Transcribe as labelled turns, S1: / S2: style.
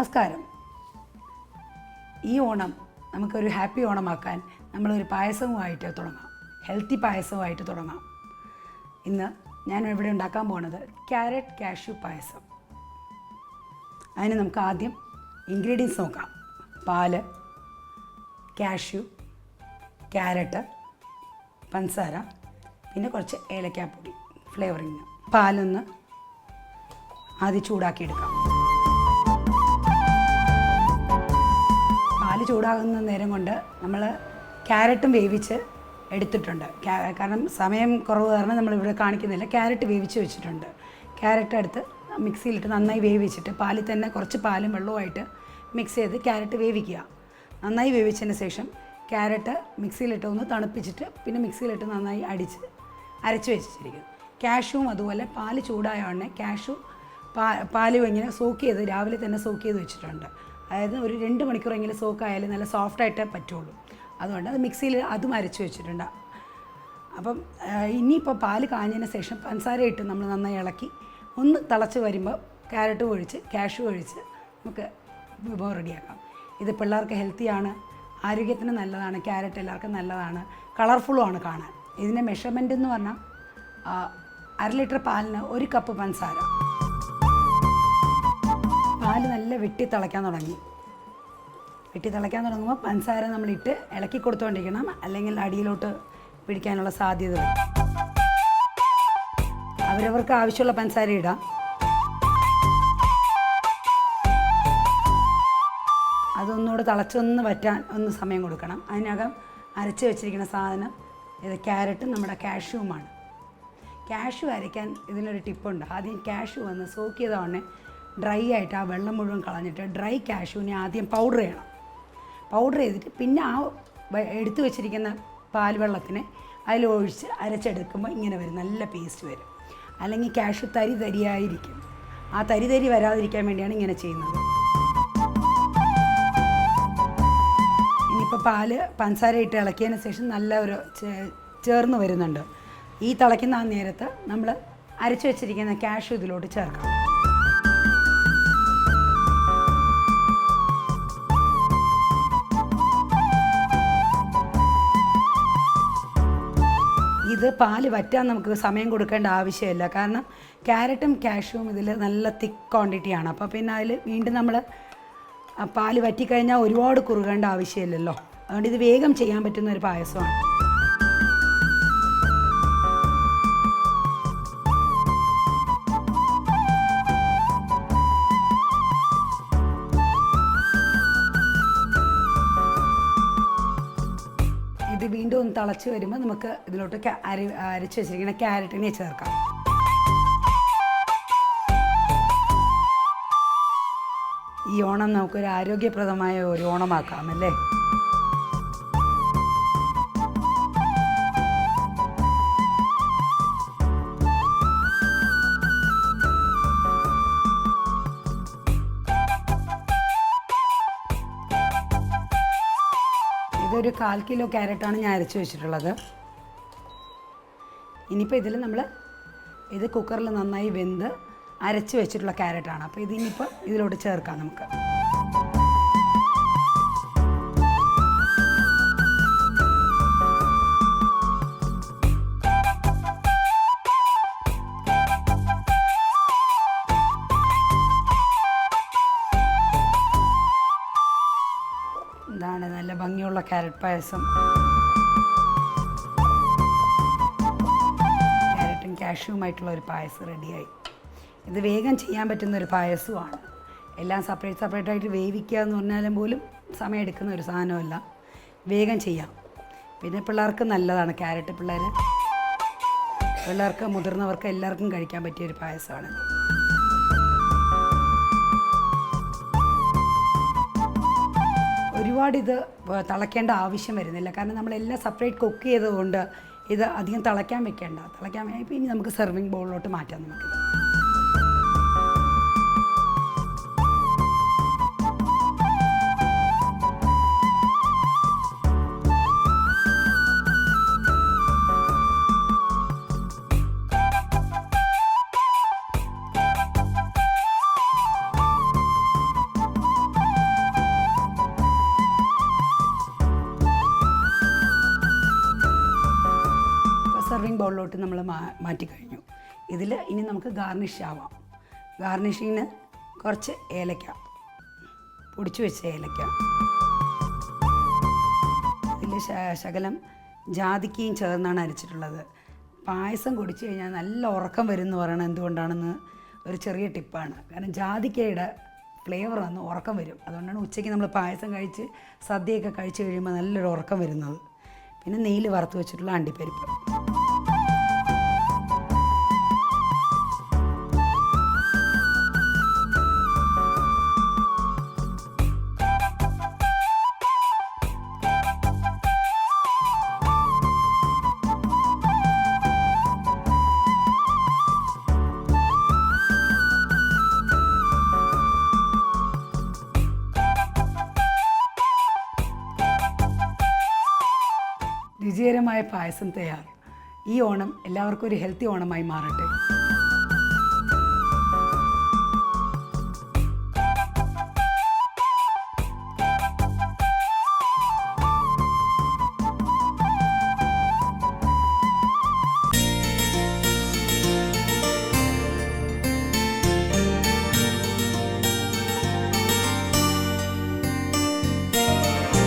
S1: നമസ്കാരം. ഈ ഓണം നമുക്കൊരു ഹാപ്പി ഓണമാക്കാൻ നമ്മളൊരു പായസവുമായിട്ട് തുടങ്ങാം. ഹെൽത്തി പായസവുമായിട്ട് തുടങ്ങാം. ഇന്ന് ഞാൻ ഇവിടെ ഉണ്ടാക്കാൻ പോകുന്നത് ക്യാരറ്റ് കാഷ്യൂ പായസം. അതിന് നമുക്ക് ആദ്യം ഇൻഗ്രീഡിയൻസ് നോക്കാം. പാൽ കാഷ്യൂ ക്യാരറ്റ് പഞ്ചസാര പിന്നെ കുറച്ച് ഏലക്കാപ്പൊടി ഫ്ലേവറിങ്. പാലൊന്ന് ആദ്യം ചൂടാക്കിയെടുക്കാം. പാൽ ചൂടാകുന്ന നേരം കൊണ്ട് നമ്മൾ ക്യാരറ്റും വേവിച്ച് എടുത്തിട്ടുണ്ട്. കാരണം സമയം കുറവ് കാരണം നമ്മളിവിടെ കാണിക്കുന്നില്ല. ക്യാരറ്റ് വേവിച്ച് വെച്ചിട്ടുണ്ട്. ക്യാരറ്റ് എടുത്ത് മിക്സിയിലിട്ട് നന്നായി വേവിച്ചിട്ട് പാലിൽ തന്നെ കുറച്ച് പാലും വെള്ളവുമായിട്ട് മിക്സ് ചെയ്ത് ക്യാരറ്റ് വേവിക്കുക. നന്നായി വേവിച്ചതിന് ശേഷം ക്യാരറ്റ് മിക്സിയിലിട്ട് ഒന്ന് തണുപ്പിച്ചിട്ട് പിന്നെ മിക്സിയിലിട്ട് നന്നായി അടിച്ച് അരച്ച് വെച്ചിരിക്കും കാഷ്യൂവും അതുപോലെ പാൽ ചൂടായ ഉടനെ കാഷ്യൂ പാ പാൽ ഇങ്ങനെ സോക്ക് ചെയ്ത് രാവിലെ തന്നെ സോക്ക് ചെയ്ത് വെച്ചിട്ടുണ്ട്. അതായത് ഒരു രണ്ട് മണിക്കൂറെങ്കിലും സോക്ക് ആയാലും നല്ല സോഫ്റ്റായിട്ടേ പറ്റുള്ളൂ. അതുകൊണ്ട് അത് മിക്സിയിൽ അതും അരച്ച് വെച്ചിട്ടുണ്ട്. അപ്പം ഇനിയിപ്പോൾ പാൽ കാഞ്ഞതിന് ശേഷം പഞ്ചസാര ഇട്ട് നമ്മൾ നന്നായി ഇളക്കി ഒന്ന് തിളച്ച് വരുമ്പോൾ ക്യാരറ്റ് ഒഴിച്ച് കാഷ്യൂ ഒഴിച്ച് നമുക്ക് വിഭവം റെഡിയാക്കാം. ഇത് പിള്ളേർക്ക് ഹെൽത്തിയാണ് ആരോഗ്യത്തിന് നല്ലതാണ് ക്യാരറ്റ് എല്ലാവർക്കും നല്ലതാണ് കളർഫുള്ളുമാണ് കാണാൻ. ഇതിന്റെ മെഷർമെന്റ് എന്ന് പറഞ്ഞാൽ അര ലിറ്റർ പാലിന് ഒരു കപ്പ് പഞ്ചസാര. പാൽ നല്ല വെട്ടി തിളയ്ക്കാൻ തുടങ്ങി. വെട്ടി തിളയ്ക്കാൻ തുടങ്ങുമ്പോൾ പഞ്ചസാര നമ്മളിട്ട് ഇളക്കി കൊടുത്തുകൊണ്ടിരിക്കണം അല്ലെങ്കിൽ അടിയിലോട്ട് പിടിക്കാനുള്ള സാധ്യത വരും അവരവർക്ക് ആവശ്യമുള്ള പഞ്ചസാര ഇടാം. അതൊന്നുകൂടെ തിളച്ചൊന്ന് വറ്റാൻ ഒന്ന് സമയം കൊടുക്കണം. അതിനകം അരച്ച് വെച്ചിരിക്കുന്ന സാധനം ഇത് ക്യാരറ്റും നമ്മുടെ കാഷ്യൂമാണ് കാഷ്യൂ അരയ്ക്കാൻ ഇതിനൊരു ടിപ്പുണ്ട്. ആദ്യം കാഷ്യൂ വന്ന് സോക്ക് ചെയ്ത ഉടനെ ഡ്രൈ ആയിട്ട് ആ വെള്ളം മുഴുവൻ കളഞ്ഞിട്ട് ഡ്രൈ കാഷ്യൂവിനെ ആദ്യം പൗഡർ ചെയ്യണം. പൗഡർ ചെയ്തിട്ട് പിന്നെ ആ എടുത്തു വെച്ചിരിക്കുന്ന പാൽ വെള്ളത്തിനെ അതിലൊഴിച്ച് അരച്ചെടുക്കുമ്പോൾ ഇങ്ങനെ വരും. നല്ല പേസ്റ്റ് വരും. അല്ലെങ്കിൽ കാഷ്യൂ തരി തരിയായിരിക്കും ആ തരി തരി വരാതിരിക്കാൻ വേണ്ടിയാണ് ഇങ്ങനെ ചെയ്യുന്നത്. ഇനിയിപ്പോൾ പാൽ പഞ്ചസാര ഇട്ട് ഇളക്കിയതിന് ശേഷം നല്ല ഒരു ചേർന്ന് വരുന്നുണ്ട്. ഈ തിളയ്ക്കുന്ന ആ നേരത്ത് നമ്മൾ അരച്ചു വെച്ചിരിക്കുന്ന കാഷ്യൂ ഇതിലോട്ട് ചേർക്കാം പാൽ വറ്റാൻ നമുക്ക് സമയം കൊടുക്കേണ്ട ആവശ്യമില്ല. കാരണം ക്യാരറ്റും കാഷ്യൂവും ഇതിൽ നല്ല തിക്ക് ക്വാണ്ടിറ്റിയാണ് അപ്പോൾ പിന്നെ അതിൽ വീണ്ടും നമ്മൾ പാൽ വറ്റിക്കഴിഞ്ഞാൽ ഒരുപാട് കുറുകേണ്ട ആവശ്യമില്ലല്ലോ. അതുകൊണ്ട് ഇത് വേഗം ചെയ്യാൻ പറ്റുന്ന ഒരു പായസമാണ്. ഒന്ന് തിളച്ച് വരുമ്പോൾ നമുക്ക് ഇതിലോട്ട് അരി അരച്ച് വെച്ചിരിക്കുന്ന ക്യാരറ്റിനെ ചേർക്കാം. ഈ ഓണം നമുക്കൊരു ആരോഗ്യപ്രദമായ ഒരു ഓണമാക്കാം അല്ലേ? ഇതൊരു കാൽ കിലോ ക്യാരറ്റാണ് ഞാൻ അരച്ച് വെച്ചിട്ടുള്ളത്. ഇനിയിപ്പോൾ ഇതിൽ നമ്മൾ ഇത് കുക്കറിൽ നന്നായി വെന്ത് അരച്ച് വെച്ചിട്ടുള്ള ക്യാരറ്റാണ്. അപ്പോൾ ഇതിനിപ്പോൾ ഇതിലോട്ട് ചേർക്കാം നമുക്ക്. ഇതാണ് നല്ല ഭംഗിയുള്ള ക്യാരറ്റ് പായസം. ക്യാരറ്റും കാഷ്യൂവുമായിട്ടുള്ള ഒരു പായസം റെഡിയായി. ഇത് വേഗം ചെയ്യാൻ പറ്റുന്ന ഒരു പായസമാണ് എല്ലാം സെപ്പറേറ്റ് സെപ്പറേറ്റ് ആയിട്ട് വേവിക്കുക എന്ന് പറഞ്ഞാലും പോലും സമയം എടുക്കുന്ന ഒരു സാധനമല്ല. വേഗം ചെയ്യാം. പിന്നെ പിള്ളേർക്ക് നല്ലതാണ് ക്യാരറ്റ് പിള്ളേർ പിള്ളേർക്ക് മുതിർന്നവർക്ക് എല്ലാവർക്കും കഴിക്കാൻ പറ്റിയ ഒരു പായസമാണ്. ഒരുപാട് ഇത് തിളയ്ക്കേണ്ട ആവശ്യം വരുന്നില്ല. കാരണം നമ്മളെല്ലാം സെപ്പറേറ്റ് കുക്ക് ചെയ്തതുകൊണ്ട് ഇത് അധികം തിളയ്ക്കാൻ വെക്കേണ്ട. തിളയ്ക്കാൻ ഇനി നമുക്ക് സെർവിങ് ബോളിലോട്ട് മാറ്റാം നമുക്കിത് ബൗളിലോട്ട് നമ്മൾ മാറ്റി കഴിഞ്ഞു. ഇതിൽ ഇനി നമുക്ക് ഗാർണിഷ് ആവാം. ഗാർണിഷിങ്ങിന് കുറച്ച് ഏലക്ക. പൊടിച്ചു വെച്ച ഏലക്ക. ഇതിൽ ശകലം ജാതിക്കയും ചേർന്നാണ് അരച്ചിട്ടുള്ളത്. പായസം കുടിച്ചു കഴിഞ്ഞാൽ നല്ല ഉറക്കം വരും എന്ന് പറയണത് എന്തുകൊണ്ടാണെന്ന് ഒരു ചെറിയ ടിപ്പാണ് കാരണം ജാതിക്കയുടെ ഫ്ലേവർ വന്ന് ഉറക്കം വരും. അതുകൊണ്ടാണ് ഉച്ചയ്ക്ക് നമ്മൾ പായസം കഴിച്ച് സദ്യയൊക്കെ കഴിച്ച് കഴിയുമ്പോൾ നല്ലൊരു ഉറക്കം വരുന്നത്. പിന്നെ നെയ്യിൽ വറുത്ത് വെച്ചിട്ടുള്ള അണ്ടിപ്പരിപ്പ്. പായസം തയ്യാർ. ഈ ഓണം എല്ലാവർക്കും ഒരു ഹെൽത്തി ഓണമായി മാറട്ടെ.